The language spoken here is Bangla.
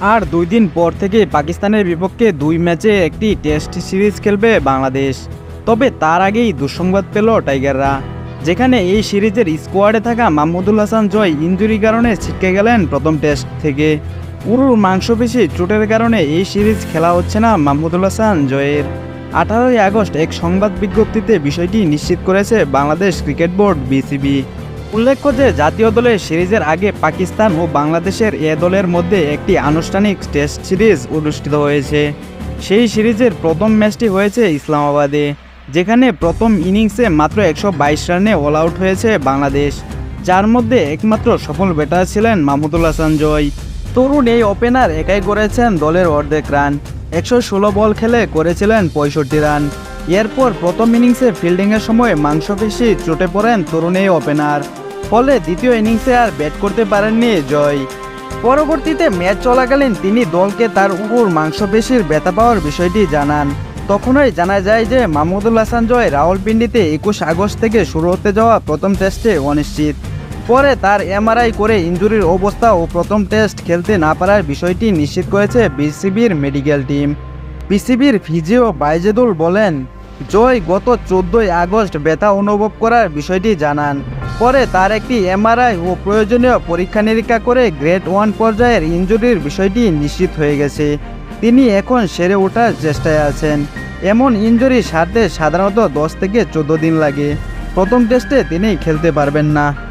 আর দুই দিন পর থেকে পাকিস্তানের বিপক্ষে দুই ম্যাচে একটি টেস্ট সিরিজ খেলবে বাংলাদেশ। তবে তার আগেই দুঃসংবাদ পেল টাইগাররা, যেখানে এই সিরিজের স্কোয়াডে থাকা মাহমুদুল হাসান জয় ইঞ্জুরি কারণে ছিটকে গেলেন প্রথম টেস্ট থেকে। উরুর মাংসপেশি চোটের কারণে এই সিরিজ খেলা হচ্ছে না মাহমুদুল হাসান জয়ের। আঠারোই আগস্ট এক সংবাদ বিজ্ঞপ্তিতে বিষয়টি নিশ্চিত করেছে বাংলাদেশ ক্রিকেট বোর্ড বিসিবি। উল্লেখ্য যে জাতীয় দলের সিরিজের আগে পাকিস্তান ও বাংলাদেশের এ দলের মধ্যে একটি আনুষ্ঠানিক টেস্ট সিরিজ অনুষ্ঠিত হয়েছে। সেই সিরিজের প্রথম ম্যাচটি হয়েছে ইসলামাবাদে, যেখানে প্রথম ইনিংসে মাত্র একশো বাইশ রানে অল আউট হয়েছে বাংলাদেশ, যার মধ্যে একমাত্র সফল ব্যাটার ছিলেন মাহমুদুল হাসান জয়। তরুণ এই ওপেনার একাই করেছেন দলের অর্ধেক রান, একশো ষোলো বল খেলে করেছিলেন পঁয়ষট্টি রান। এরপর প্রথম ইনিংসে ফিল্ডিংয়ের সময় মাংসপেশি চটে পড়েন তরুণ এই ওপেনার। ফলে দ্বিতীয় ইনিংসে আর ব্যাট করতে পারেননি জয়। পরবর্তীতে ম্যাচ চলাকালীন তিনি দলকে তার উপর মাংসপেশির ব্যথা পাওয়ার বিষয়টি জানান। তখনই জানা যায় যে মাহমুদুল হাসান জয় রাওয়ালপিন্ডিতে একুশ আগস্ট থেকে শুরু হতে যাওয়া প্রথম টেস্টে অনিশ্চিত। পরে তার এমআরআই করে ইঞ্জুরির অবস্থা ও প্রথম টেস্ট খেলতে না পারার বিষয়টি নিশ্চিত করেছে বিসিবির মেডিকেল টিম। বিসিবির ফিজিও বাইজেদুল বলেন, জয় গত চোদ্দোই আগস্ট ব্যথা অনুভব করার বিষয়টি জানান। পরে তার একটি এমআরআই ও প্রয়োজনীয় পরীক্ষা নিরীক্ষা করে গ্রেড ওয়ান পর্যায়ের ইঞ্জুরির বিষয়টি নিশ্চিত হয়ে গেছে। তিনি এখন সেরে ওঠার চেষ্টায় আছেন। এমন ইঞ্জুরি সারতে সাধারণত দশ থেকে চোদ্দ দিন লাগে। প্রথম টেস্টে তিনি খেলতে পারবেন না।